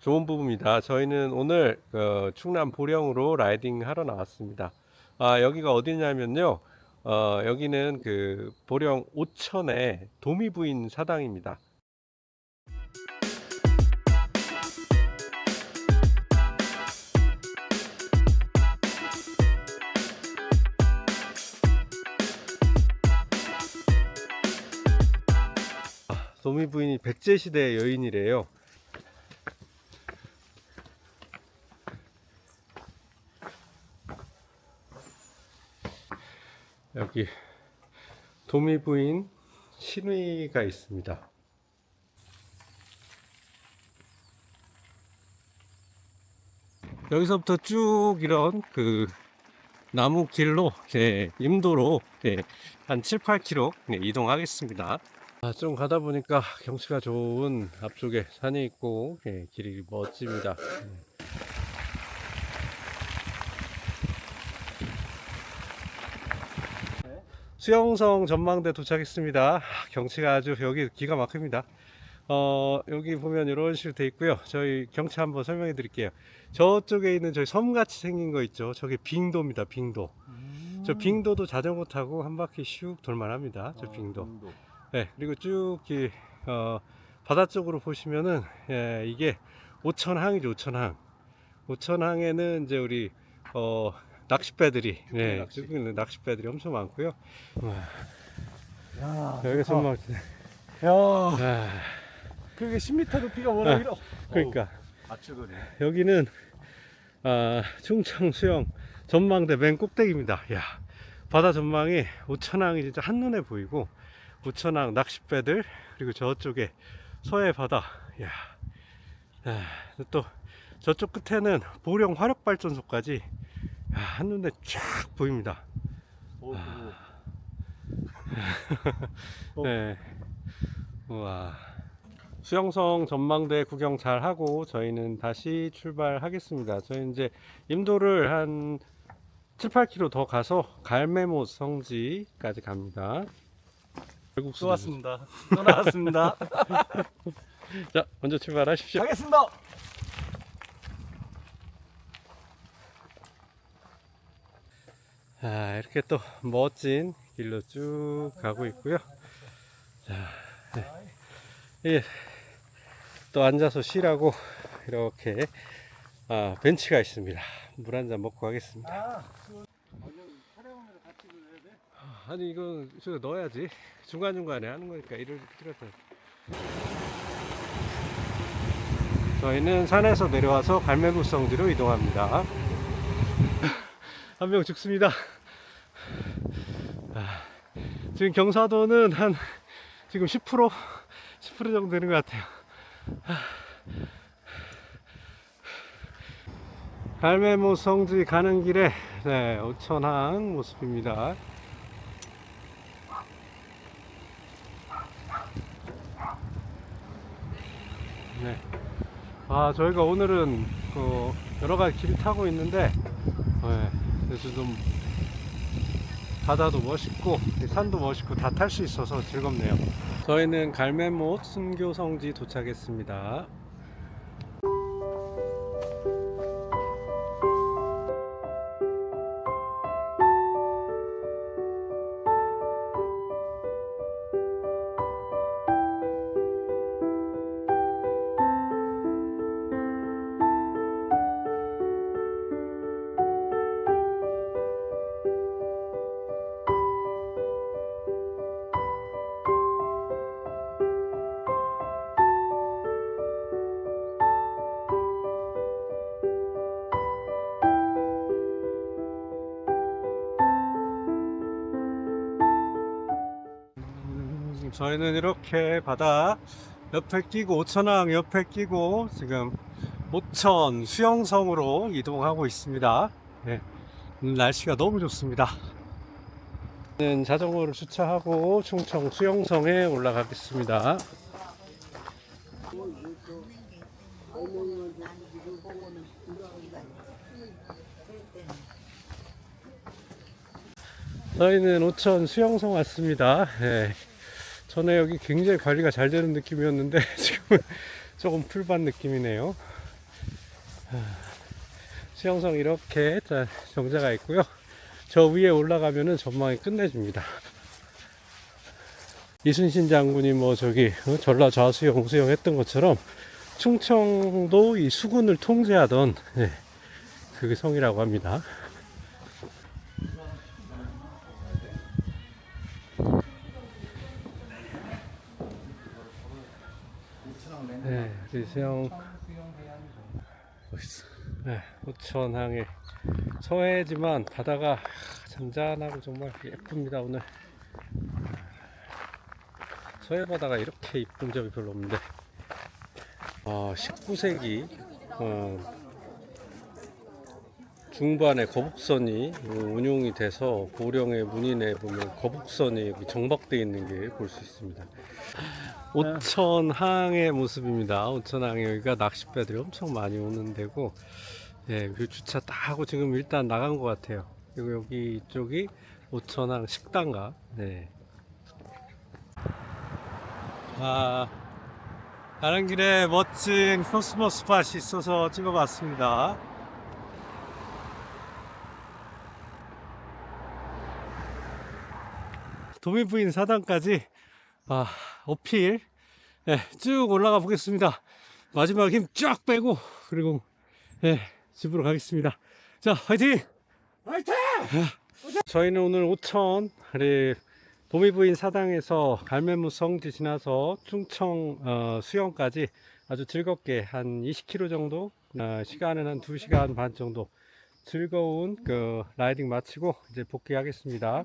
좋은 부분입니다. 저희는 오늘 어, 충남 보령으로 라이딩 하러 나왔습니다. 아, 여기가 어디냐면요. 어, 여기는 그 보령 오천의 도미부인 사당입니다. 도미 부인이 백제 시대 여인이래요. 여기 도미 부인 신위가 있습니다. 여기서부터 쭉 이런 그 나무 길로 네, 임도로 네, 한 7, 8km 네, 이동하겠습니다. 아, 좀 가다 보니까 경치가 좋은 앞쪽에 산이 있고 네, 길이 멋집니다. 네. 수영성 전망대 도착했습니다. 아, 경치가 아주 여기 기가 막힙니다. 어, 여기 보면 이런 식으로 돼 있고요. 저희 경치 한번 설명해 드릴게요. 저쪽에 있는 저희 섬같이 생긴 거 있죠. 저게 빙도입니다. 빙도. 저 빙도도 자전거 타고 한 바퀴 슉 돌만합니다. 저 빙도. 네, 그리고 쭉 이, 어, 바다 쪽으로 보시면은 예, 이게 오천항이죠. 오천항. 오천항에는 이제 우리 어, 낚싯배들이 네, 낚시. 쭉 있는 낚싯배들이 엄청 많고요. 야, 여기 좋다. 야, 아, 그게 10m 높이가 워낙 아, 길어. 그러니까 맞추거든. 여기는 아, 충청 수영 전망대 맨 꼭대기입니다. 야, 바다 전망이 오천항이 진짜 한눈에 보이고 오천항 낚싯배들 그리고 저쪽에 서해 바다. 야, 아, 또 저쪽 끝에는 보령 화력발전소까지 야, 한눈에 쫙 보입니다. 어, 어. 네. 우와. 수영성 전망대 구경 잘 하고 저희는 다시 출발하겠습니다. 저희 이제 임도를 한 7, 8km 더 가서 갈매못 성지까지 갑니다. 또 왔습니다. 또 나왔습니다. 자, 먼저 출발하십시오. 가겠습니다. 아, 이렇게 또 멋진 길로 쭉 가고 있고요. 자, 네. 예, 또 앉아서 쉬라고 이렇게 아, 벤치가 있습니다. 물 한 잔 먹고 가겠습니다. 아, 아니 이거 저 넣어야지 중간 중간에 하는 거니까 이를 찍어서. 저희는 산에서 내려와서 갈매부 성지로 이동합니다. 한 명 죽습니다. 아, 지금 경사도는 한 지금 10% 10% 정도 되는 것 같아요. 아. 갈매모 성지 가는 길에 네, 오천항 모습입니다. 네. 아, 저희가 오늘은 그 여러 가지 길을 타고 있는데, 네, 그래서 좀 바다도 멋있고 산도 멋있고 다 탈 수 있어서 즐겁네요. 저희는 갈매못 순교성지 도착했습니다. 저희는 이렇게 바다 옆에 끼고 오천항 옆에 끼고 지금 오천 수영성으로 이동하고 있습니다. 네, 날씨가 너무 좋습니다. 자전거를 주차하고 충청 수영성에 올라가겠습니다. 저희는 오천 수영성 왔습니다. 예. 전에 여기 굉장히 관리가 잘 되는 느낌이었는데 지금은 조금 풀밭 느낌이네요. 하, 수영성 이렇게 자, 정자가 있고요. 저 위에 올라가면은 전망이 끝내줍니다. 이순신 장군이 뭐 저기 어, 전라 좌수영 수영 했던 것처럼 충청도 이 수군을 통제하던 예, 그게 성이라고 합니다. 수영 멋있어. 네, 오천항에 서해지만 바다가 잔잔하고 정말 예쁩니다 오늘. 서해 바다가 이렇게 이쁜 점이 별로 없는데. 아, 19세기 어, 중반에 거북선이 어, 운용이 돼서 고령의 문인에 보면 거북선이 정박되어 있는 게 볼 수 있습니다. 오천항의 모습입니다. 오천항에 여기가 낚싯배들이 엄청 많이 오는 데고, 예, 그 주차 딱 하고 지금 일단 나간 것 같아요. 그리고 여기 이쪽이 오천항 식당가, 네. 아, 가는 길에 멋진 코스모 스팟이 있어서 찍어봤습니다. 도미부인 사당까지 아, 어필 예, 쭉 올라가 보겠습니다. 마지막 힘 쫙 빼고 그리고 예, 집으로 가겠습니다. 자, 화이팅! 화이팅! 저희는 오늘 오천 우리 도미부인 사당에서 갈매무 성지 지나서 충청 어, 수영까지 아주 즐겁게 한 20km 정도 어, 시간은 한 2시간 반 정도 즐거운 그 라이딩 마치고 이제 복귀하겠습니다.